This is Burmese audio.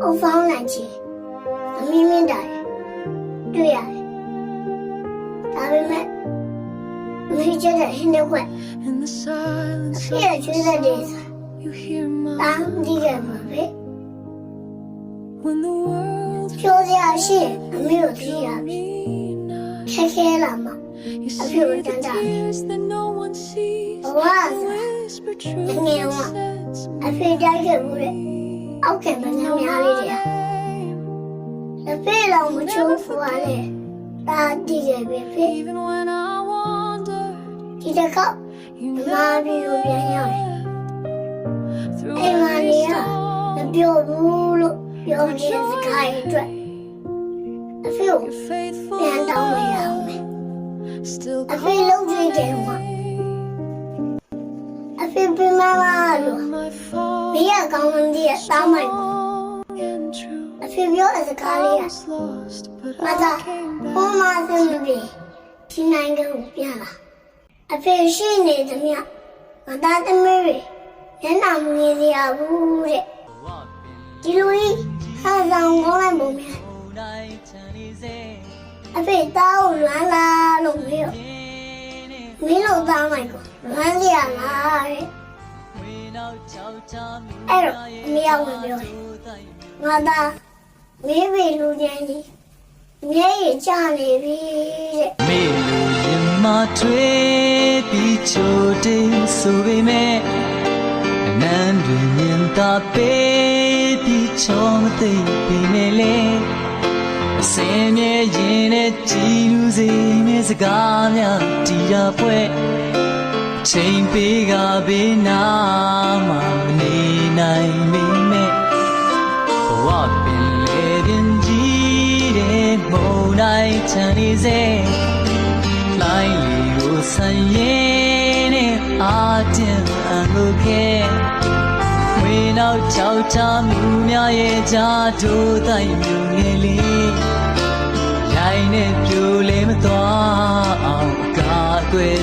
我放了情明明咪的对呀 i remember we were just in this place when the sun shines we'll အဖေတိုက်ခဲ့ဘူးတဲ့အောက်ကမနှမ်းများလေးတွေအဖေလောင်မချိုးဖွာလေတာတည်ခဲ့ပြီဖေ Even when I wander ဒီတစ်ခေါက် You ဒီမာပြီးကိုပြန်ရောက်တယ် through အိမ်မ every လေးကမ storm ပြောဘူးလို့ပြောနေတဲ့စကားတွေအတွက်အဖေကို You're faithful ပြန်တောင်းလိုက်ရအောင်မယ် Still အဖေလုံး အဖေပြမလာလို့ my fault မရကောင်းမှန်းကြီးရတောင်းလိုက်ပါ and true အဖေပြောတဲ့စကား I လေးက was lost but မ I သာ came ဘုံ back မဆင်းပြီဒီနိုင်ငံကိုပြန်လာအဖေရှိနေသမျှမသားသမီးတွေညနာမနေစရာဘူးတဲ့ဒီလိုကြီးဟာဆောင်ကောင်းလိုက်ပုံများအဖေတောင်းလွမ်းလာလို့မေးတော့မင်းတို့တောင်းလိုက် ကိုလွမ်းစရာလားတဲ့အဲ့တော့အမေရောက်ဝင်ပြောတယ်ငါသားမေးပြီလူချင်ကြီးမျက်ရည်ကျနေပြီတဲ့မေလိုရင်မထွေးပြီးချိုတိမ်ဆိုပေမဲ့အနန္တမြင်သာပေးပြီးချောမသိပေမဲ့လေအစင်မြဲရင်နဲ့ကြည်လူစေနဲ့စကားများတီတာပွဲ ချိန်ပေးကဘေးနာမှမနေနိုင်မိမဲ့ဘဝပင်လေပင်ကြီးတဲ့မုန်တိုင်းချမ်းနေစေလိုင်းလီကိုဆန်ရင်နဲ့အာတင်အန်ကိုခဲဝေနောက်ချောက်ချမှုများရဲ့ကြားတို့တိုင်းမြူငယ်လေးရိုင်းနဲ့ပြိုလဲမသွားအောင်အကာအကွယ်